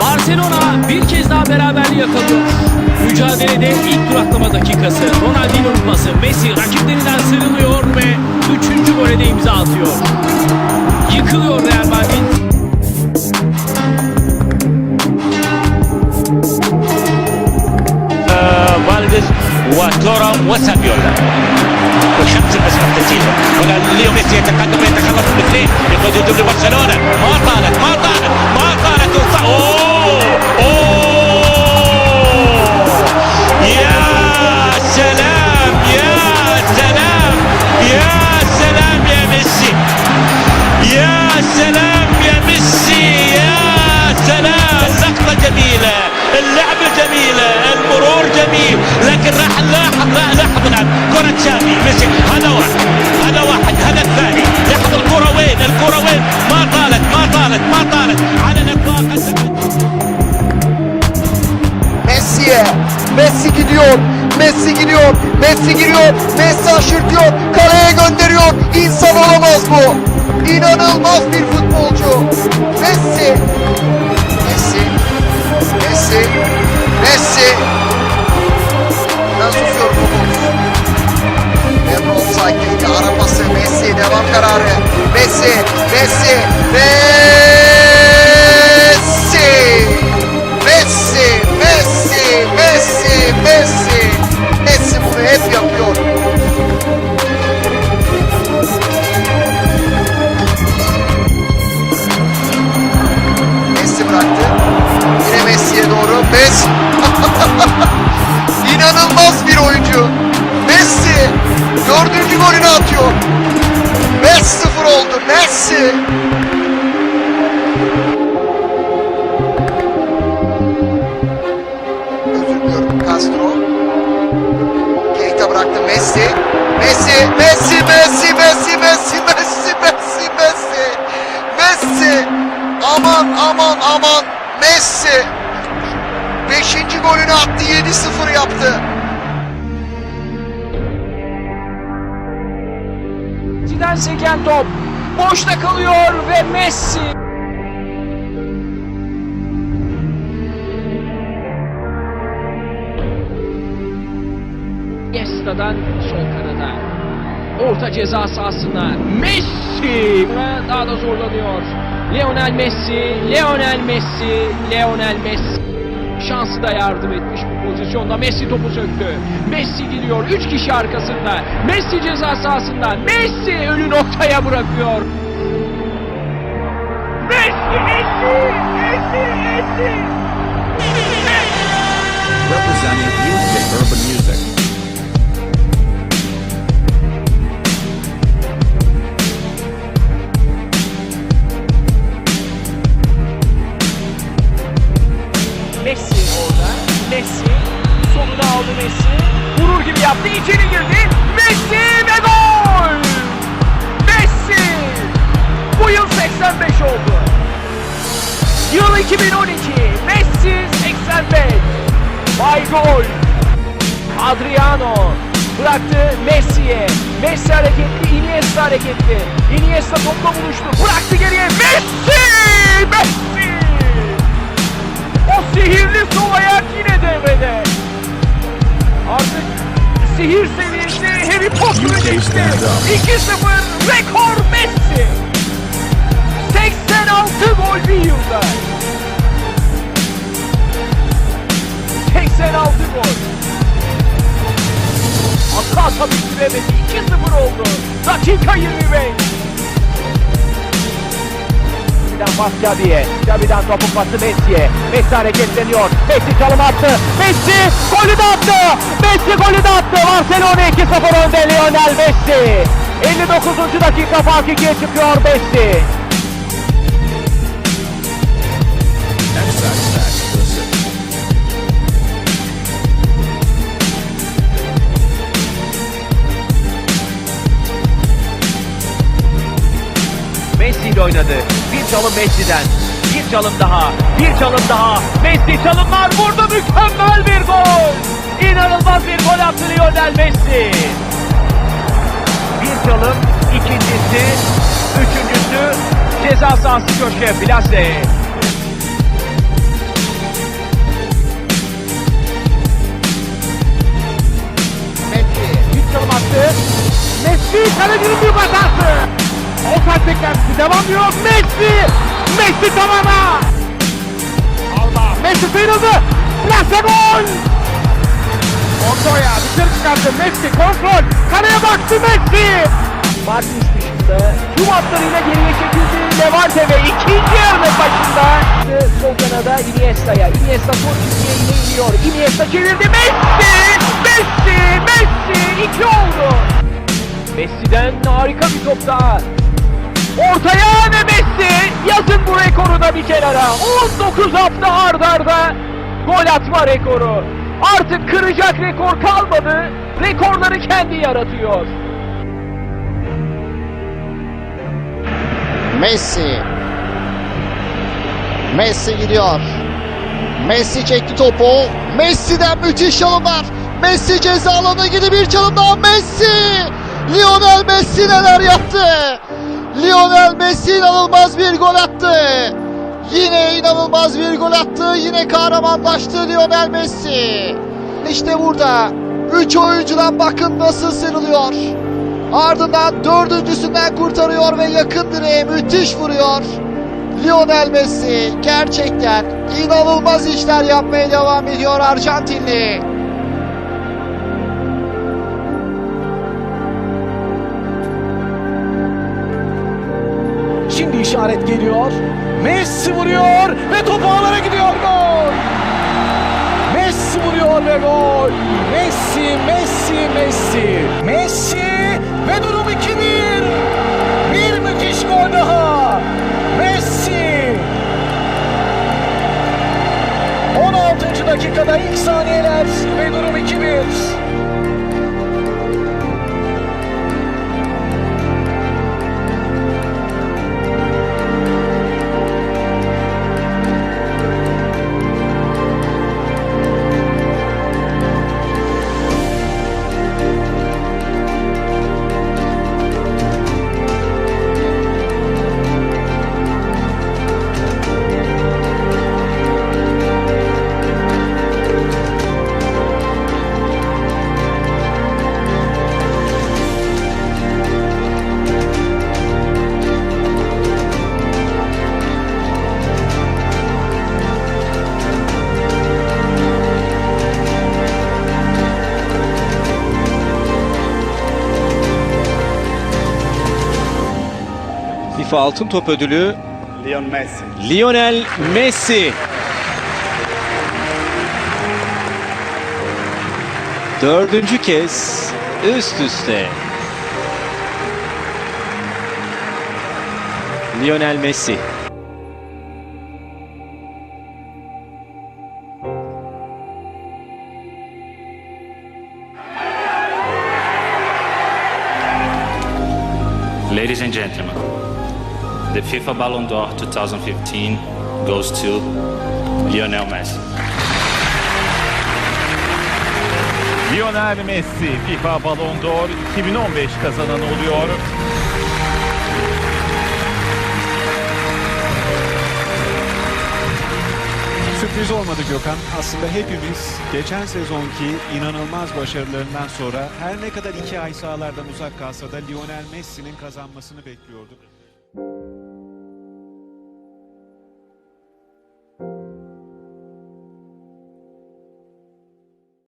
Barcelona bir kez daha beraberliği yakalıyor. Mücadelede ilk duraklama dakikası. Ronaldinho'nun pası. Messi rakiplerinden sıyrılıyor ve 3. gole imza atıyor. Yıkılıyor Real Madrid. Ee, Valdes, Guatoro ve Saviola. وسابيولا وشمس المسقطتين هنا ليو ميسي يتقدم يتخلص من اثنين يقود يجيب لبرشلونه ما طالت ما طالت ما طالت وص- اوه اوه Messi aşırtıyor. Kaleye gönderiyor. İnsan olamaz bu. İnanılmaz İnanılmaz bir oyuncu. Messi. Dördüncü golünü atıyor. 5-0 oldu. Messi. Özür diliyorum Castro. Keita bıraktı Messi. Messi, Messi, Messi, Messi, Messi, Messi, Messi, Messi. Messi. Aman aman aman. Messi. Beşinci golünü attı. 7-0 yaptı. Zidane seken top. Boşta kalıyor ve Messi. Iniesta'dan sol kanada. Orta ceza sahasına Messi daha da zorlanıyor. Lionel Messi, Lionel Messi, Lionel Messi. Şansı da yardım etmiş bu pozisyonda. Messi topu söktü. Messi gidiyor. Üç kişi arkasında. Messi ceza sahasında. Messi önü noktaya bırakıyor. Messi, Messi, Messi, Messi. representing urban music. Aldı Messi. Vurur gibi yaptı. içeri girdi. Messi ve gol! Messi! Bu yıl 85 oldu. Yıl 2012. Messi 85. Vay gol! Adriano bıraktı Messi'ye. Messi hareketli, Iniesta hareketli. Iniesta topla buluştu. Bıraktı geriye. Messi! Messi! O sihirli sol ayak yine devrede. Artık sihir seviyesi Harry Potter'ı geçti. 2-0 rekor pas Xavi'ye. Xavi'den topun pası Messi'ye. Messi hareketleniyor. Messi çalım attı. Messi golü de attı. Messi golü de attı. Barcelona 2-0 önde Lionel Messi. 59. dakika fark 2'ye çıkıyor Messi. Çalım Messi'den. Bir çalım daha. Bir çalım daha. Messi çalımlar vurdu. Mükemmel bir gol. İnanılmaz bir gol attı Lionel Messi. çalım. İkincisi, üçüncüsü ceza sahası köşe plase. Messi bir çalım attı. Messi kalecinin bir hatası. Offside beklentisi devam ediyor. Messi! Messi tavana! Alba. Messi sıyrıldı. Plase gol! Montoya dışarı çıkarttı. Messi kontrol. Kaleye baktı Messi. Martins dışında tüm hatlarıyla geriye çekildi. Levante ve ikinci yarının başında. Sol kanada Iniesta'ya. Iniesta top çizgiye iniyor. Iniesta çevirdi. Messi! Messi! Messi! İki oldu. Messi'den harika bir top daha. Ortaya ve Messi yazın bu rekoru da bir kenara. 19 hafta ard arda gol atma rekoru. Artık kıracak rekor kalmadı. Rekorları kendi yaratıyor. Messi. Messi gidiyor. Messi çekti topu. Messi'den müthiş çalımlar. Messi ceza alanına girdi bir çalım daha. Messi. Lionel Messi neler yaptı? Lionel Messi inanılmaz bir gol attı. Yine inanılmaz bir gol attı. Yine kahramanlaştı Lionel Messi. İşte burada 3 oyuncudan bakın nasıl sıyrılıyor. Ardından dördüncüsünden kurtarıyor ve yakın direğe müthiş vuruyor. Lionel Messi gerçekten inanılmaz işler yapmaya devam ediyor Arjantinli. Şimdi işaret geliyor. Messi vuruyor ve top ağlara gidiyor gol. Messi vuruyor ve gol. Messi, Messi, Messi. Messi ve durum 2-1. FIFA Altın Top Ödülü Leon Messi. Lionel Messi. Dördüncü kez üst üste. Lionel Messi. FIFA Ballon d'Or 2015 goes to Lionel Messi. Lionel Messi FIFA Ballon d'Or 2015 kazananı oluyor. Sürpriz olmadı Gökhan. Aslında hepimiz geçen sezonki inanılmaz başarılarından sonra her ne kadar iki ay sahalardan uzak kalsa da Lionel Messi'nin kazanmasını bekliyorduk.